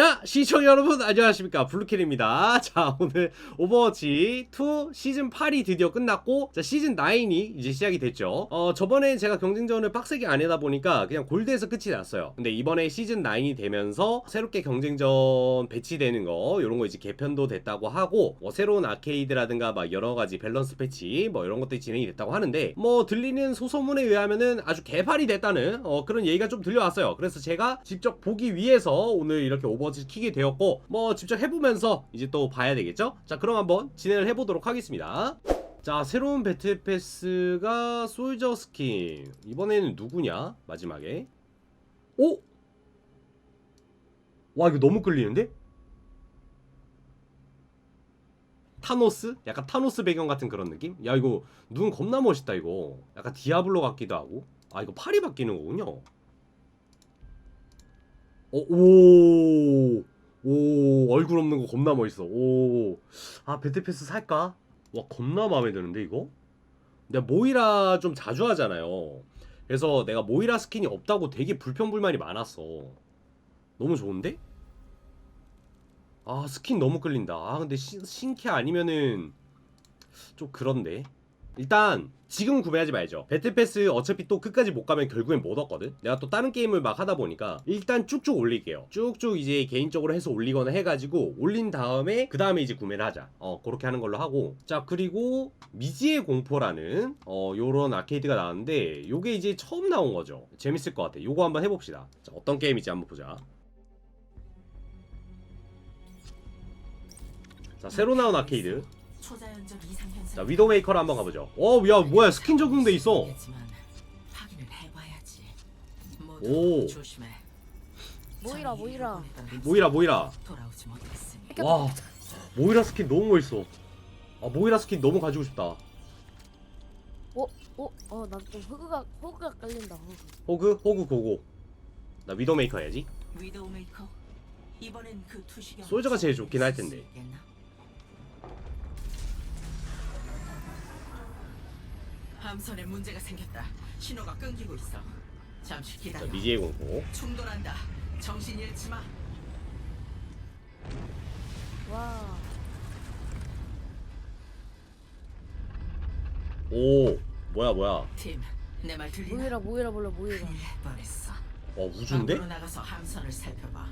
자, 시청 여러분 안녕하십니까 블루캐리입니다. 자, 오늘 오버워치 2 시즌 8이 드디어 끝났고 자, 시즌 9이 이제 시작이 됐죠. 어, 저번에 제가 경쟁전을 빡세게 안 해다 보니까 그냥 골드에서 끝이 났어요. 근데 이번에 시즌 9이 되면서 새롭게 경쟁전 배치되는 거 이런 거 이제 개편도 됐다고 하고 뭐 새로운 아케이드라든가 막 여러 가지 밸런스 패치 뭐 이런 것들이 진행이 됐다고 하는데 뭐 들리는 소소문에 의하면은 아주 개발이 됐다는 어, 그런 얘기가 좀 들려왔어요. 그래서 제가 직접 보기 위해서 오늘 이렇게 오버 워치 키게 되었고 뭐 직접 해보면서 이제 또 봐야 되겠죠? 자 그럼 한번 진행을 해보도록 하겠습니다. 자 새로운 배틀 패스가 솔저 스킨 이번에는 누구냐 마지막에 오? 와 이거 너무 끌리는데? 타노스? 약간 타노스 배경 같은 그런 느낌? 야 이거 눈 겁나 멋있다 이거 약간 디아블로 같기도 하고 아 이거 팔이 바뀌는 거군요 어, 오, 오, 얼굴 없는 거 겁나 멋있어. 오, 아, 배틀패스 살까? 와, 겁나 마음에 드는데, 이거? 내가 모이라 좀 자주 하잖아요. 그래서 내가 모이라 스킨이 없다고 되게 불평불만이 많았어. 너무 좋은데? 아, 스킨 너무 끌린다. 아, 근데 신, 신캐 아니면은 좀 그런데. 일단 지금 구매하지 말죠. 배틀패스 어차피 또 끝까지 못 가면 결국엔 못 얻거든. 내가 또 다른 게임을 막 하다 보니까 일단 쭉쭉 올릴게요. 쭉쭉 이제 개인적으로 해서 올리거나 해가지고 올린 다음에 그 다음에 이제 구매를 하자. 어 그렇게 하는 걸로 하고 자 그리고 미지의 공포라는 어 요런 아케이드가 나왔는데 요게 이제 처음 나온 거죠. 재밌을 것 같아. 요거 한번 해봅시다. 자 어떤 게임인지 한번 보자. 자 새로 나온 아케이드. 초자연적 이상 현상. 자 위도메이커로 한번 가보죠. 어야 뭐야 스킨 적용돼 있어. 모르겠지만 확인을 해봐야지. 모두 오. 조심해. 모이라, 모이라. 모이라 모이라. 돌아오지 못했으니. 와 모이라 스킨 너무 멋있어. 아 모이라 스킨 너무 가지고 싶다. 어, 어, 어, 나좀 호그가 호그가 깔린다. 호그. 호그 호그 고고. 나 위도메이커 해야지. 위도우메이커. 이번엔 그 투시경. 솔저가 제일 좋긴 할 텐데. 함선에 문제가 생겼다. 신호가 끊기고 있어. 잠시 자 기다려. 미지의 공포. 충돌한다. 정신 잃지 마. 와, 오 뭐야 뭐야. 팀, 내 말 들리나? 모이라, 모이라 몰라, 모이라. 큰일 날 뻔했어. 와 우주인데? 밖으로 나가서 함선을 살펴봐.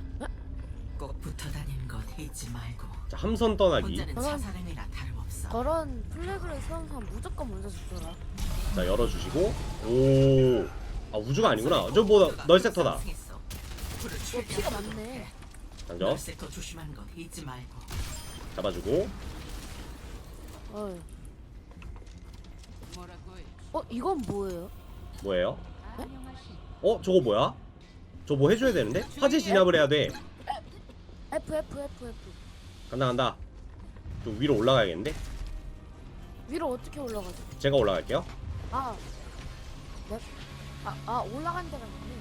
꼭 붙어 다니는 것 잊지 말고. 자 함선 떠나기. 혼자는 저런- 자살행위나 다름없어. 저런 플래그를 세운 사람 무조건 먼저 죽더라. 자 열어주시고. 오. 아 우주가 아니구나. 저 뭐 널 섹터다. 어, 피가 많네. 당겨. 널 섹터 조심하는 것 잊지 말고. 잡아주고. 어, 어, 이건 뭐예요? 뭐예요? 어 저거 뭐야? 저 뭐 해줘야 되는데? 화재 진압을 해야 돼. F, F, F, F. 간다 간다. 좀 위로 올라가야겠는데? 위로 어떻게 올라가지? 제가 올라갈게요. 아, 네? 아, 아, 올라간 데가 있네.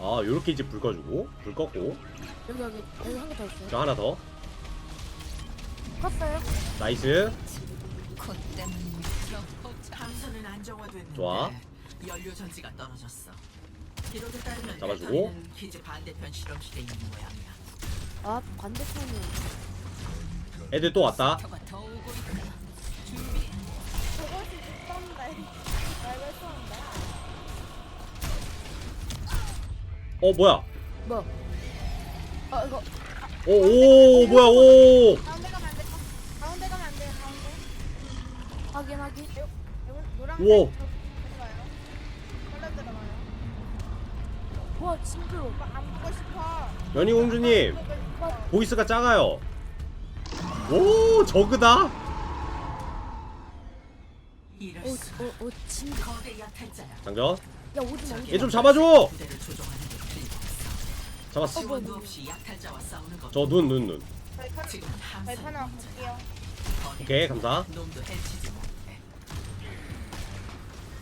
아 요렇게 이제 불 꺼주고 불 껐고 여기, 여기, 여기 한 개 더 있어요. 저 하나 더 컸어요? 나이스 함선은 안정화됐는데 좋아. 연료 전지가 떨어졌어. 기록에 따르면 잡아주고. 기지 반대편 실험실에 있는 모양이야. 아, 반대편이야. 애들 또 왔다. 어 뭐야 뭐? 아, 이거, 오, 오 뭐야 오 가운데 가면 안 돼. 가운데 가면 안 돼요. 가운데. 확인, 확인. 노란색 우와. 들어가요. 걸려 들어가요. 와, 징그러. 안 보고 싶어. 연희 공주님 보고 싶어. 보이스가 작아요 오 저그다 이럴 징. 거대 약탈자야. 장전 야, 오지 마, 오지 얘 마. 좀 잡아줘 부대를 조종하는 게 틀림없어. 잡았어 지원도 없이 약탈자와 싸우는 거. 저눈 눈 눈 발판 지금 함선 발판 하나 볼게요. 오케이 감사 놈도 해치지 못해.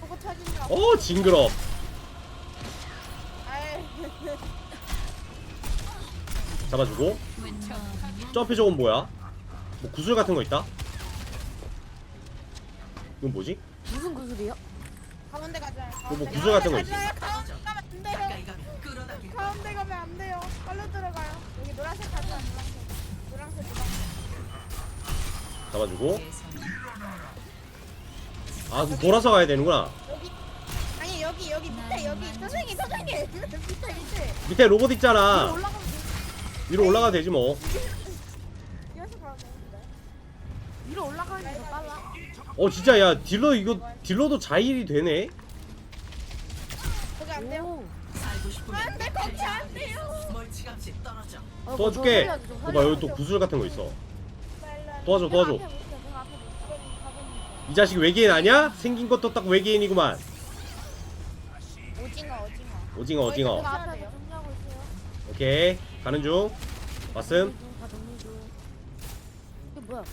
보고 터진다. 오 징그러. 잡아주고 저 앞에 저건 뭐야 뭐 구슬 같은 거 있다 이건 뭐지 무슨 구슬이요? 가운데 가자. 뭐 구슬 같은 거 있지? 가자. 가운데 가면 안 돼요. 가운데 가면 안 돼요. 빨리 들어가요. 여기 노란색 가져와 노란색. 노란색 노란색. 잡아주고 아 돌아서 가야 되는구나 여기 여기 밑에 여기 선생님 선생님 밑에 밑에 밑에 로봇 있잖아 올라가면 돼. 위로 올라가도 되지 뭐 이어서 가면 되는데. 위로 올라가는 게더 빨라. 어 진짜 야 딜러 이거 딜러도 자일이 되네 거기 안 돼요. 오. 안돼 거기 안 돼요. 멀찌감치 떨어져. 어, 도와줄게 좀 봐봐 여기 또. 구슬 같은 거 있어 도와줘 내가 도와줘 앞에 볼게, 내가 앞에 볼게. 이 자식 외계인 아니야? 생긴 것도 딱 외계인이구만 오징어 오징어. 오징어 오징어 내가 앞에서 정리하고 있어요. 오케이 가는 중 왔음 다 정리. 이게 뭐야?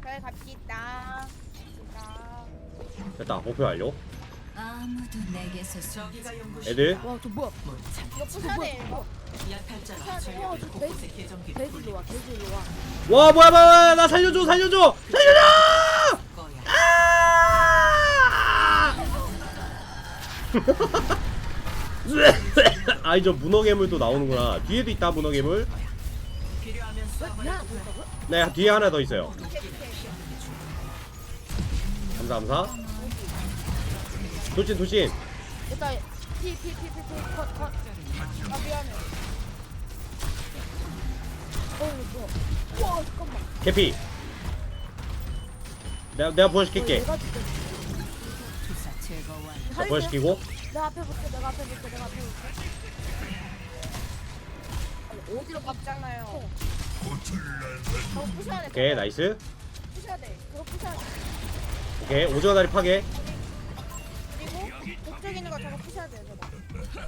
그래 갑시다. 갑시다. 됐다 목표 완료 아무도 내게서 저기가 연구실. 애들 와, 저 뭐야? 참. 이거. 약탈자가 어, 전력을 저 곳곳에 와, 돼지로 와. 와 뭐야 뭐야 뭐야, 나 살려줘 살려줘 살려줘 거야. 아이 저 문어괴물도 나오는구나 뒤에도 있다 문어괴물? 네 뒤에 하나 더 있어요 감사 감사 돌진 돌진 일단 피, 피, 피, 피, 피, 컷, 컷. 아 미안해. 어, 이거 뭐야? 와, 잠깐만. 개피 내가 내가 부활시킬게 내가. 자 부활시키고 내가 앞에 볼게, 내가 앞에 볼게, 내가 앞에 볼게. 아니, 어디로. 저거 부셔야 돼. 오케이. 나이스 부셔야 돼. 그거 부셔야 돼. 오케이 오징어 다리 파괴 그리고 그쪽 있는 거 저거 부셔야 돼요. 저거.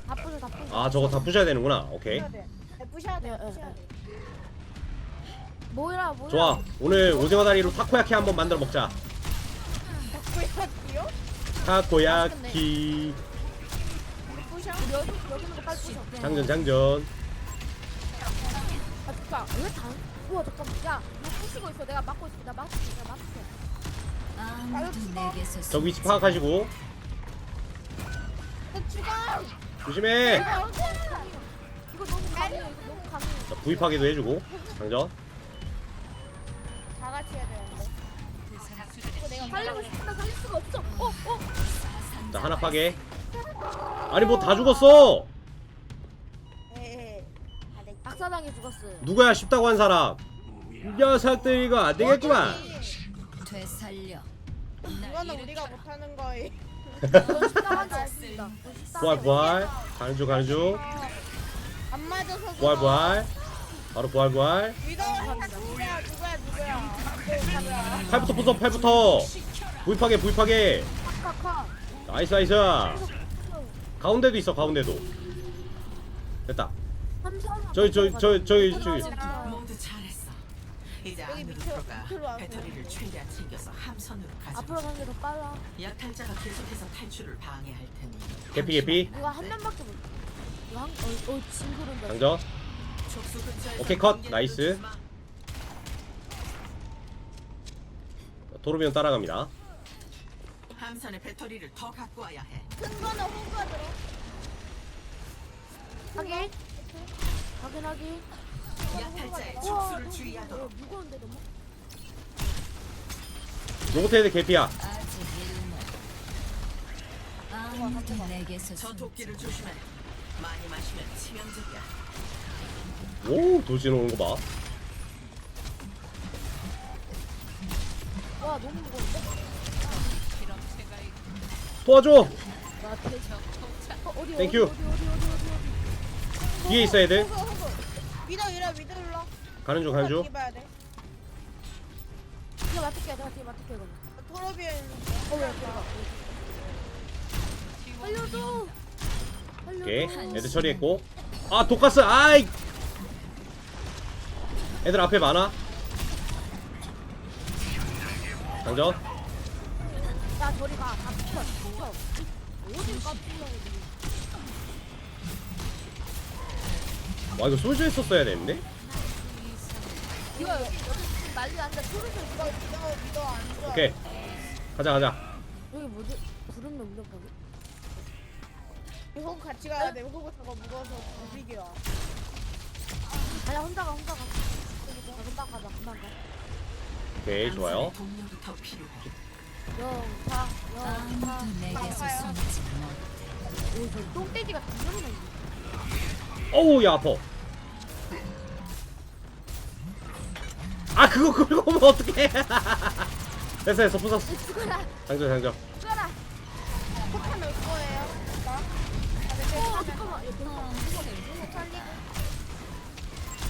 다 부셔, 다 부셔. 아 저거 다 부셔야 되는구나 오케이 부셔야 돼. 네, 부셔야 돼. 예, 예, 부셔야 예. 돼. 뭐야, 뭐야? 좋아 오늘 오징어 다리로 타코야키 한번 만들어 먹자 부셔야지요? 타코야키 부셔. 우리 여기, 여기 있는 거 빨리 부셔. 장전 장전 아, 잠깐. 왜 다? 우와, 잠깐만. 야, 이거 부시고 있어. 내가 막고 있어. 내가 막고 있어. 내가 막고 있어. 아무도 내게서 저 위치 파악하시고 너 죽어. 조심해 이거 너무 강해요. 이거 너무 강해요. 자, 부위 파괴도 해주고 장전 다 같이 해야 내가 살리고 싶은데 살릴 수가 없어. 어, 어. 자 하나 파괴 아니 뭐 다 죽었어 예. 아, 네. 박사장이 죽었어요. 누구야 쉽다고 한 사람 이 녀석들 이거 안 되겠구만 되살려. 이거는 우리가 못하는 거예요. 이건 식당한 식당한 부활 게 부활 가는 중 가는 중안 맞아서 부활 부활 바로 부활 부활 위도 누구야 누구야 누구야. 그 누구야. 팔부터 부숴 팔부터 파괴 카카. 나이스 나이스 가운데도 있어 가운데도 됐다 저기, 저기, 저기, 저기, 저기. 모두 잘했어. 이제 여기 안으로 밑으로, 들어가 밑으로 와서. 배터리를 최대한 챙겨서 함선으로 앞으로. 가는 게 더 빨라. 약탈자가 계속해서 탈출을 방해할 테니. 개피 개피 이거 한 명밖에 못. 이거 한, 어, 어, 징그른다. 장전 오케이, 컷. 나이스. 도로비온 따라갑니다 함선에 배터리를 더 갖고 와야 해. 큰 거는 호구가 들어. 확인. 확인하기. 약탈자의 너무 주의하도록. 너무. 로봇헤드 개피야 저 도끼를 조심해. 많이 마시면 치명적이야. 오 돌진 오는 거 봐 와, 너무 무거운데? 도와줘 나 대장. 어, 어디, 땡큐. 어디, 어디, 어디, 어디, 어디. 뒤에 있어야 돼 호구 호구. 위도 이래 위도 일러. 가는 중 가는 중 입어야 돼. 뒤에 맡을게, 내가 뒤에 맡을게, 그러면. 도로비에 있는 어, 왜, 들어가. 살려줘! 살려줘! 오케이 애들 처리했고 아 독가스 아이 애들 앞에 많아 장전 야, 저리 가. 다 비켜, 비켜. 어딜 깜짝이야, 와 이거 솔저 했었어야 되는데 이거 여기 지금 난리 이거 안. 오케이 가자 가자 여기 뭐지? 구름 넘겨버리. 호구 같이 가야 돼. 호구 저거 무거워서 못 이겨. 아니야 혼자 가 혼자 가. 나 금방 가자 금방 가. 오케이 좋아요 필요해. 영타 영타. 아무도 내게서 아파요. 숨지 못. 오저 똥돼지가 분명이네. 어우 야 아파 아 그거 끌고 오면 어떡해 됐어 됐어 부쉈어 죽어라 장전 장전 죽어라. 폭탄 넣을 거예요. 나. 아, 네, 어 네. 잠깐만. 얘 배터리 폭 살리고.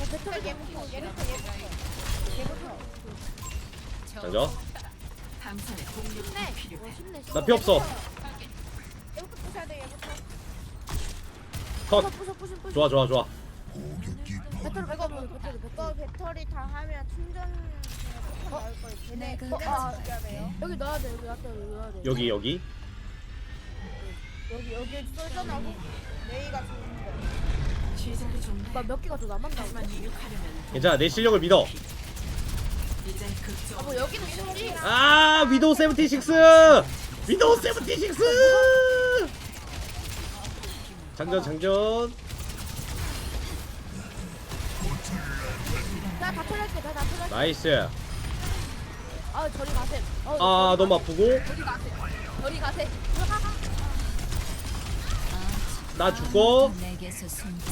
야 배터리 얘부터, 얘부터, 얘부터. 얘부터. 장전 함선에 동력이 쉽네. 더 필요해. 어 쉽네. 나피 없어 얘부터 부셔야 돼, 얘부터. 컷. 좋아 좋아 좋아 배터리 배터리 배터리 이거 배터리. 배터리 다 하면 충전 폭탄 나올 거예요. 걔네 내가 어, 아. 여기 넣어야 돼 여기 넣어야 돼 여기 넣어야 돼. 여기 여기 여기, 여기 쏠전하고 레이가 좋은 거. 나몇 개가 더 남았나? 괜찮아 내 실력을 믿어 뭐 여기는 쉽지. 아 위도우 세븐티식스 위도우 세븐티식스 장전 장전 나다 나다. 나이스 아 저리 가세. 어, 아 저리 너무 아프고 저리 가세. 저리 가세. 으하하. 나 죽고 내게서 숨지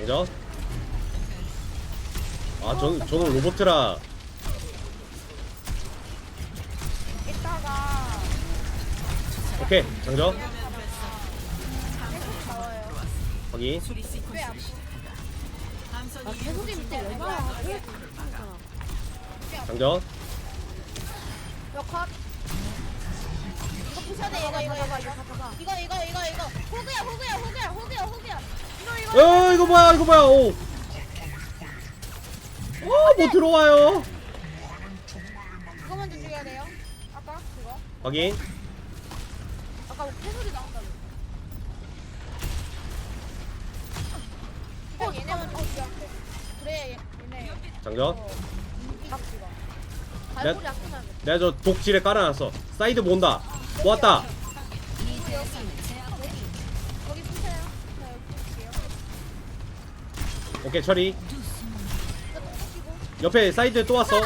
장전 아 전, 저는 로보트라 이따가 오케이 장전 계속 나와요. 확인 왜 안. 아 함선이 계속이 밑에 얼마나 하지? 장전 컷. 이거 부셔야 돼, 이거, 이거, 이거, 이거. 이거, 이거, 이거, 이거. 호구야, 호구야, 호구야, 호구야, 호구야. 어 이거 뭐야 이거 뭐야 오. 어뭐 들어와요 그거 먼저 죽여야 돼요. 아까 그거. 확인 아까 뭐 개소리 나온다며. 일단 얘네 먼저 죽여야 돼. 그래, 얘- 얘네. 장전 어, 죽어. 발소리 아끼면 내가 저 독질에 깔아놨어 사이드 본다 모았다 오케이 처리. 옆에 사이드 또 왔어.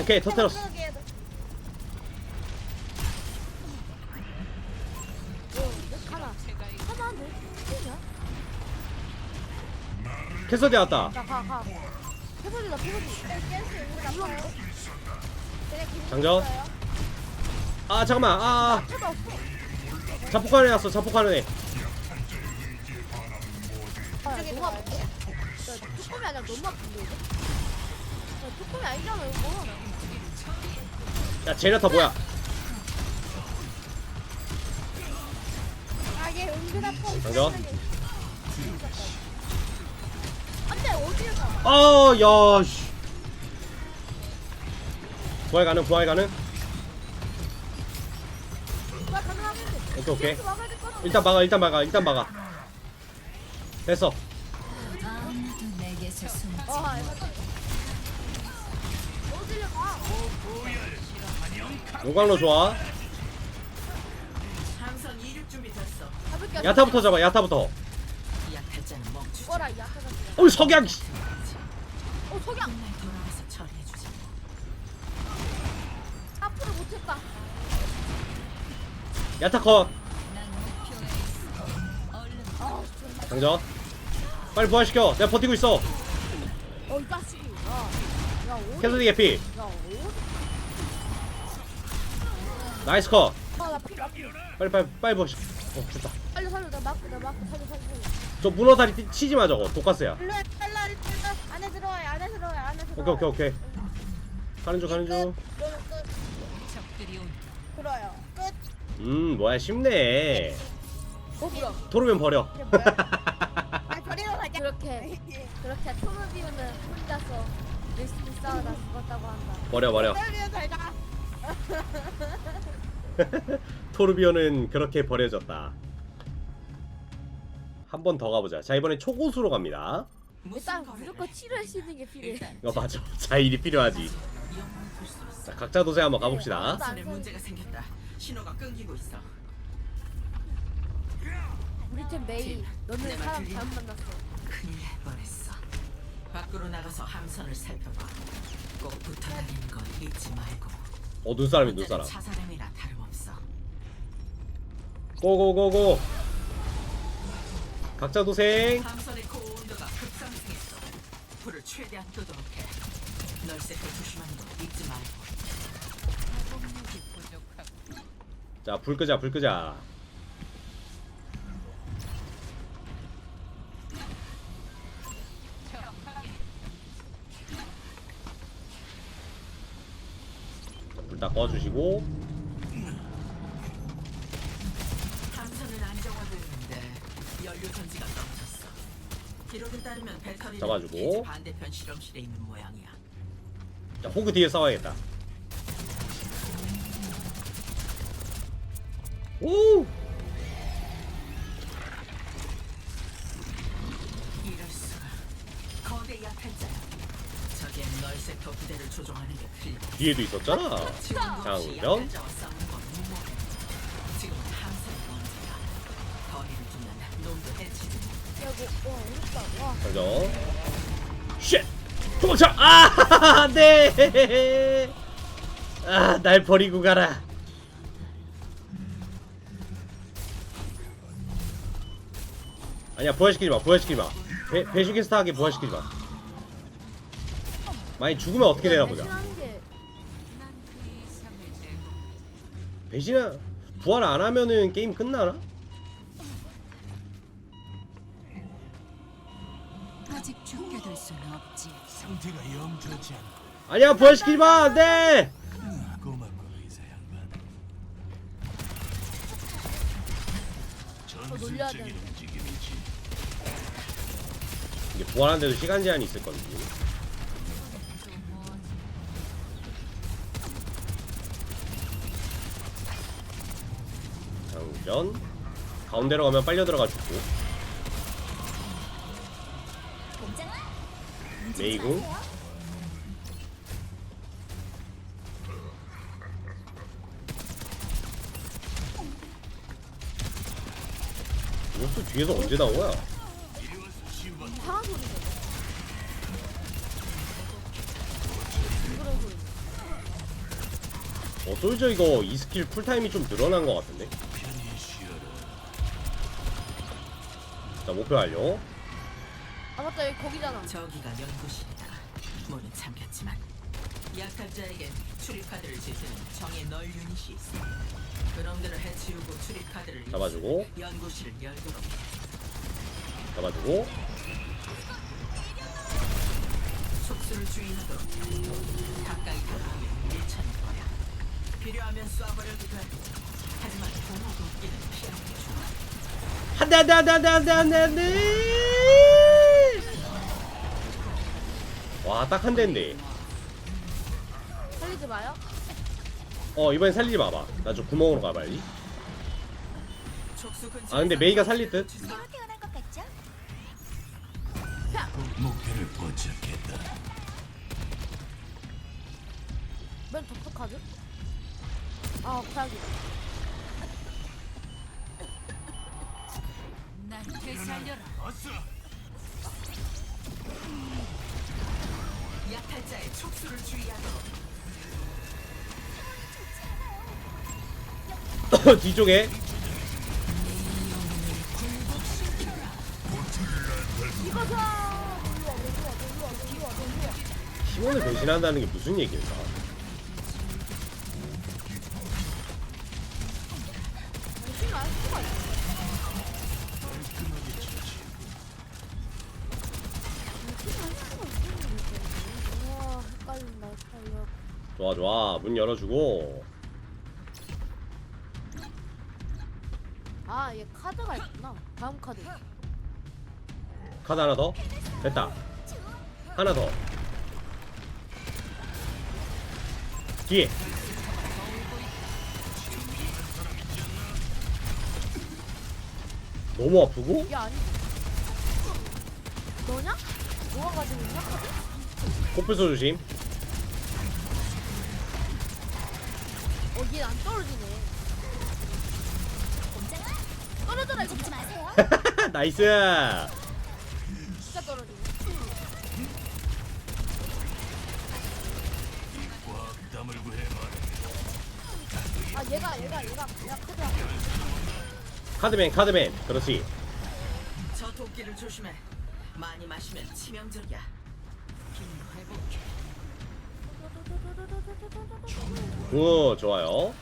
오케이? 뭐냐? 캐서디 왔다 장전. 아 잠깐만 아 없어. 자폭하는 애 왔어 자폭하는 애 아, 너무. 아픈데? 야, 뚜껑이 아니라 너무 아픈데 이거? 야, 뚜껑이 아니잖아 이거. 야 제네타 뭐야 아, 얘 은근 아파. 장전. 안돼 어디에 가? 아야 씨 부활 가능 부활 가능 오케이 오케이 일단 막아 일단 막아 일단 막아 됐어 아무도 내게서 숨지? 용광로 좋아 함선 이륙 준비 됐어. 잡을게. 야타부터 잡아 야타부터 약탈자는 멈추지. 죽어라 이 약하다. 어이 석양 씨. 어 석양. 야타 컷난 목표에 있어. 얼른 아 존나. 장전 빨리 부활시켜 내가 버티고 있어 어 이 자식이. 야. 야 어디? 캐서디 개피 야 어디? 나이스 컷 아나. 빨리 빨리 빨리 부활시켜 어 됐다 살려 살려 나 막고 나 막고 살려 살려 살려. 저 문어다리 띠- 치지 마 저거 독가스야 일로 일로 일로 안에 들어와요. 안에 들어와요. 안에 오케이 들어와요. 오케이 오케이 가는 중 가는 끝. 이거는 끝. 적들이 온다. 들어요. 끝. 중음 뭐야 쉽네 어 뭐야? 토르면 버려 이게 뭐야? 아, 버리러 가자. 그렇게 그렇게 토르비우는 혼자서 열심히 싸우다 죽었다고 한다. 버려 버려 버리러 가자. 토르비오는 그렇게 버려졌다 한 번 더 가보자 자 이번엔 초고수로 갑니다 일단 무조건 치료할 수 있는 게 필요해. 어 맞아 자일이 필요하지. 자 각자 도세 한번 가봅시다 전에 문제가 생겼다. 신호가 끊기고 있어. 우리 팀 메이. 너는 내 사람 들리나? 잘못 만났어. 큰일 날 뻔했어. 밖으로 나가서 함선을 살펴봐. 꼭 붙어 다니는 건 잊지 말고. 어 눈사람이 눈사람 차사람이라 다름없어. 고고고고 각자 도생 함선의 고 온도가 급상승했어. 불을 최대한 끄도록 해. 널새걸 조심하는 거 잊지 말고. 공력이 부족하고 자 불 끄자 불 끄자 불 다 꺼주시고 함선은 안정화되었는데 연료 전지가 떨어졌어. 기록에 따르면 배터리는 잡아주고. 기지 반대편 실험실에 있는 모양이야. 자 호그 뒤에 싸워야겠다 오 이럴 수가. 거대 약탈자야. 저기엔 널 섹터 부대를 조종하는 게 필요. 뒤에도 있었잖아. 거리를 두면 놈도 해치지. 와 어렵다. 와. 장전 쉣 도망쳐 아 안 돼 아 날 버리고 가라 아니야 부활시키지 마 부활시키지 마 배, 배슈게스트하게 부활시키지 마 많이 죽으면 어떻게 되나 보자 배신하 부활 안 하면은 게임 끝나나? 아직 죽게 될 수는 없지 상태가 영 좋지 않아. 아니야 부활시키지 마 안돼 고맙고 의사 양반. 놀려야 전술적인 되는데. 움직임이지. 이게 부활하는데도 시간 제한이 있을 또뭐 장전. 가운데로 가면 빨려 들어가 죽고. 메이궁 이것도 뒤에서 언제 나온 거야? 어 솔저 이거 이 스킬 쿨타임이 좀 늘어난 것 같은데? 자 목표 완료 아 맞다 여기 거기잖아. 저기가 연구실이다. 문은 잠겼지만 약탈자에겐 출입 카드를 지키는 정의 널 유닛이 있어. 그놈들을 해치우고 출입 카드를 잡아주고. 입수, 연구실을 열도록 해. 잡아주고 속수를 주의하도록 해. 가까이 다가가면 밀쳐낼 거야. 필요하면 쏴버려도 돼. 하지만 공허 도 끼는 피하는 게 좋아. 한대 한대 한대 한대 한대 한대 한대 와딱 한 대인데 살리지 마요. 어 이번엔 살리지 마봐 나 좀 구멍으로 가봐야지 촉수 근처에 아 근데 메이가 살릴 듯 목표를 포착했다. 맨 독특하죠? 아 고양이. 날 되살려라 약탈자의 촉수를 주의하도록. 뒤쪽에 이거 사. 일로 와, 일로 와, 일로 와, 일로 와, 일로 와. 팀원을 배신한다는 게 무슨 얘기일까 좋아 문 열어주고 아 얘 카드가 있구나. 다음 카드. 카드 하나 더 됐다 하나 더 뒤에 너무 아프고 이게 아니지. 너냐? 모아가지고 생각하지? 코뿔소 조심. 얘 안 떨어지네. 떨어져라, 마세요. 나이스. 진짜 떨어지네. 아, 얘가, 얘가, 얘가, 얘가 크다. 카드맨 카드맨. 그렇지. 저 도끼를 조심해. 많이 마시면 치명적이야. 힘을 회복해. 오 좋아요.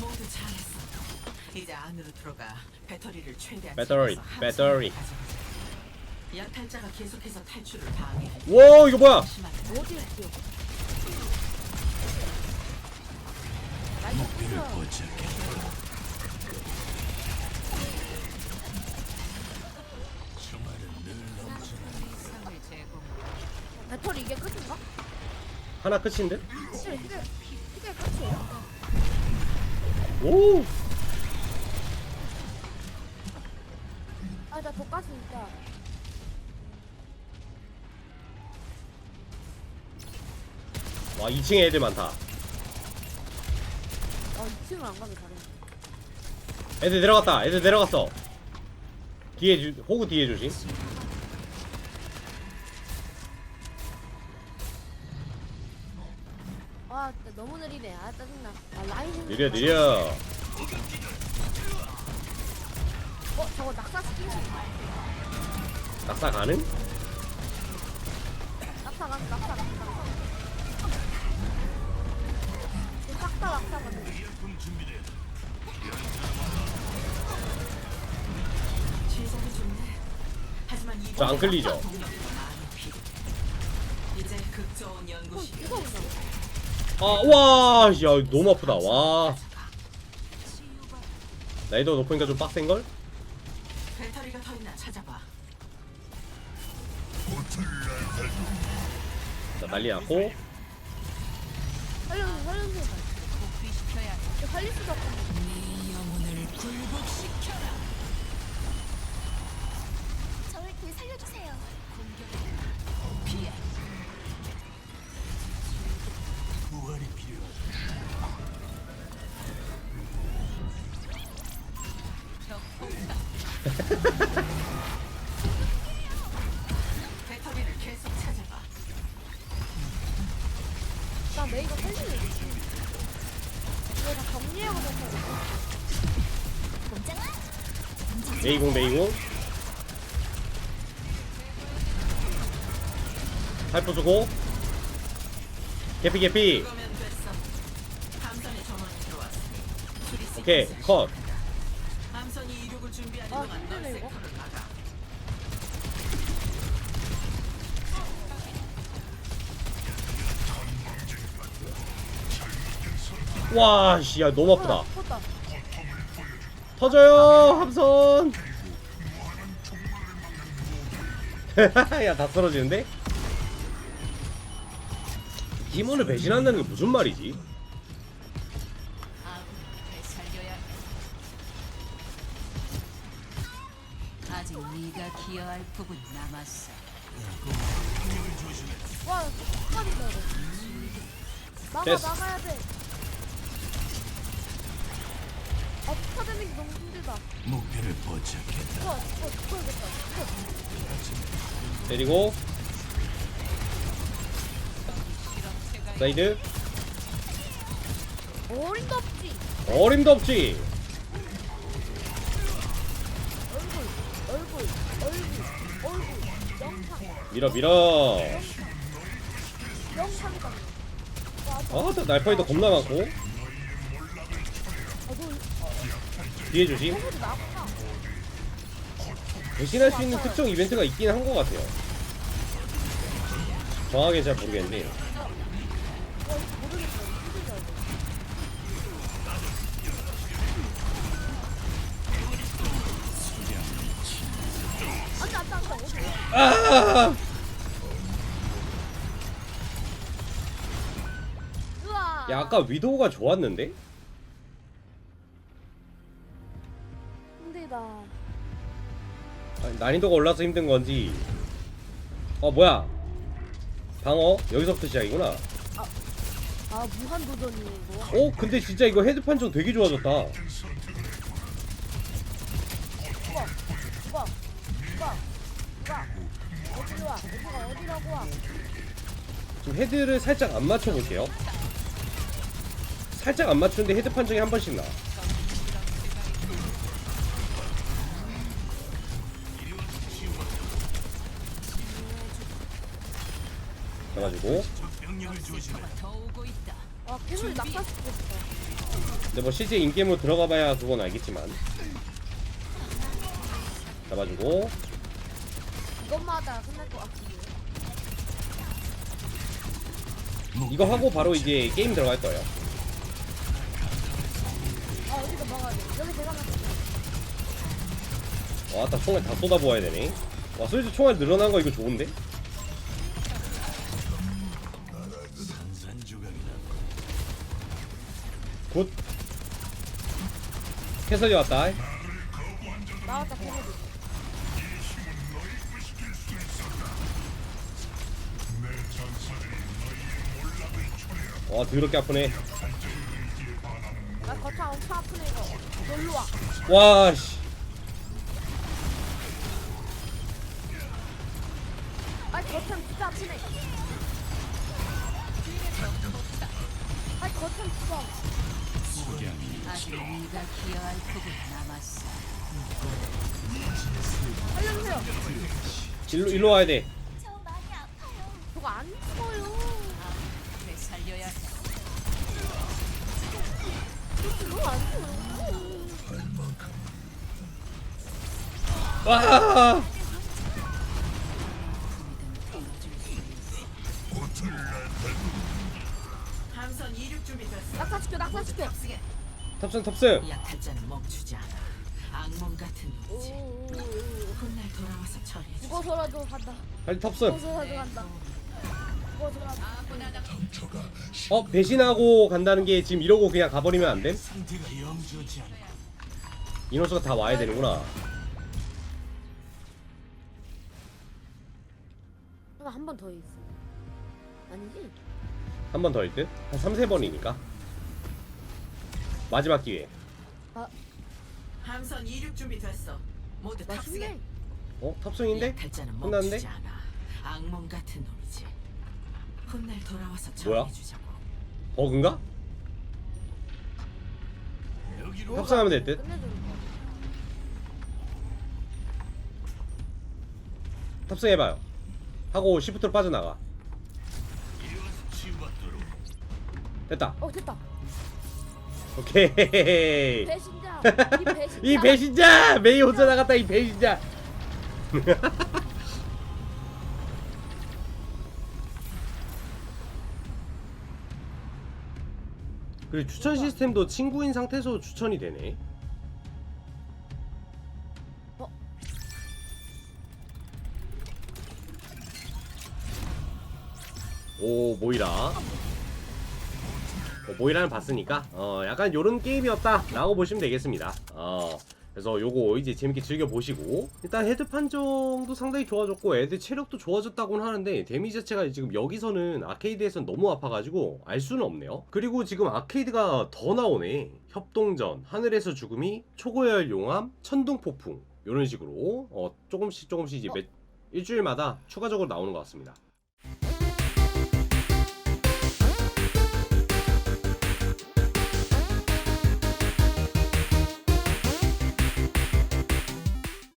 모두 잘했어. 이제 안으로 들어가 배터리를 최대한 배터리, 배터리. 가져가자. 약탈자가 계속해서 탈출을 방해해. 와 이거 뭐야? 심하게 어디를 뛰어? 목표를 배터리 이게 끝인가? 하나 끝인데? 이게, 이게, 이게 끝이에요? 오. 아, 나 독가스 있다. 와 2층에 애들 많다. 아, 2층을 안 가면 잘해. 애들 내려갔다. 애들 내려갔어. 뒤에 주, 호구 뒤에 조심. 느리네. 아, 짜증나. 아, 라인 느려 느려. 어, 저거 낙사시키는 거 낙사 가능? 낙사 가, 낙사, 낙사, 낙사. 싹다 낙사 이 저안 끌리죠? 아, 와, 야, 너무 아프다. 와. 나이도 높으니까 좀 빡센 걸? 배터리가 더 있나 찾아봐. 자, 난리 났고. 살려주세요, 살려주세요. 복귀시켜야 해. 이거 살릴 수도 없고. 나 메이가 펼치는 거지. 이거 정리하고 생각해. 메이공 메이공. 살포 주고. 개피 개피. 오케이 컷. 암선이 이륙을 준비하는 아, 동안 힘드네 널 와, 씨, 야, 너무 아프다. 컸다. 터져요, 함선. 야, 다 쓰러지는데? 팀원을 배신한다는 게 무슨 말이지? 아군을 되살려야 해. 아직 네가 기여할 부분 남았어. 와, 됐어. 막아야 돼. 아, 타되는 게 너무 힘들다. 목표를 포착했다. 이거, 이거, 이거야겠다. 때리고. 사이드. 어림도 없지. 어림도 없지. 얼굴, 얼굴, 얼굴, 얼굴. 영상, 밀어, 밀어. 영상이다. 와, 저, 아, 나 날파이도 겁나 많고. 뒤에 조심. 배신할 수 있는 특정 이벤트가 있긴 한 것 같아요. 정확하게 잘 모르겠네. 아! 야 아까 위도우가 좋았는데? 난이도가 올라서 힘든 건지 어 뭐야 방어 여기서부터 시작이구나 아 무한 도전이네 이거. 어 근데 진짜 이거 헤드 판정 되게 좋아졌다 우와 우와 우와 우와 어디로 와? 어디가 어디라고 와? 지금 헤드를 살짝 안 맞춰볼게요 살짝 안 맞추는데 헤드 판정이 한 번씩 나 그래가지고. 아 괴물이 낙사시키고 싶다. 근데 뭐 실제 인게임으로 들어가봐야 그건 알겠지만 잡아주고 이것마다 끝날 것 같은데. 이거 하고 바로 이제 게임 들어갈 거예요 아 여기서 막아야 돼. 여기 내가 막을게. 와딱 총알 다 쏟아부어야 되네 와 솔직히 총알 늘어난 거 이거 좋은데? 굿 캐서디 왔다 나왔다 괴물이. 와 더럽게 아프네 나 거창 엄청 아프네 이거. 놀러 와. 와 씨 아이 거창 진짜 아프네. 아이 거창 진짜. 아직 네가 기여할 부분 남았어. 살려주세요. 일로, 일로 와야 돼 저거 안 죽어요. 그래 살려야 해. 저거 안 죽어요. 와 낙사시켜 낙사시켜. 탑승 탑승 약할 자는 멈추지 않아. 악몽 같은 놈이지. 훗날 돌아와서 처리해 주 죽어서라도 간다. 빨리 탑승 죽어서라도 간다. 죽어서라도. 어 배신하고 간다는 게 지금 이러고 그냥 가버리면 안 돼? 상태가 영 좋지 않아. 인원수가 다 와야 되는구나 한번 더 있어. 아니지? 한 번더일 듯? 한 3, 4번이니까 마지막 기회 함선 이륙 준비 됐어. 모두 나 탑승해. 어? 탑승인데? 약할 자는 끝났는데? 멈추지 않아. 악몽 같은 놈이지. 훗날 돌아와서 뭐야? 처리해 주자고. 버그인가? 여기로 탑승하면 될 듯? 끝내주는 거. 탑승해봐요 하고 시프트로 빠져나가 치유받도록. 됐다 어 됐다. 오케이 배신자. 이 배신자. 이 배신자! 메이 혼자 나갔다 이 배신자 그리고 추천 시스템도 친구인 상태에서 추천이 되네 어? 오 모이라 어, 모이라는 봤으니까 어 약간 요런 게임이었다 라고 보시면 되겠습니다. 어 그래서 요거 이제 재밌게 즐겨보시고 일단 헤드 판정도 상당히 좋아졌고 애들 체력도 좋아졌다고는 하는데 데미지 자체가 지금 여기서는 아케이드에선 너무 아파가지고 알 수는 없네요. 그리고 지금 아케이드가 더 나오네. 협동전 하늘에서 죽음이 초고열 용암 천둥폭풍 이런 식으로. 어 조금씩 조금씩 이제 몇 일주일마다 추가적으로 나오는 것 같습니다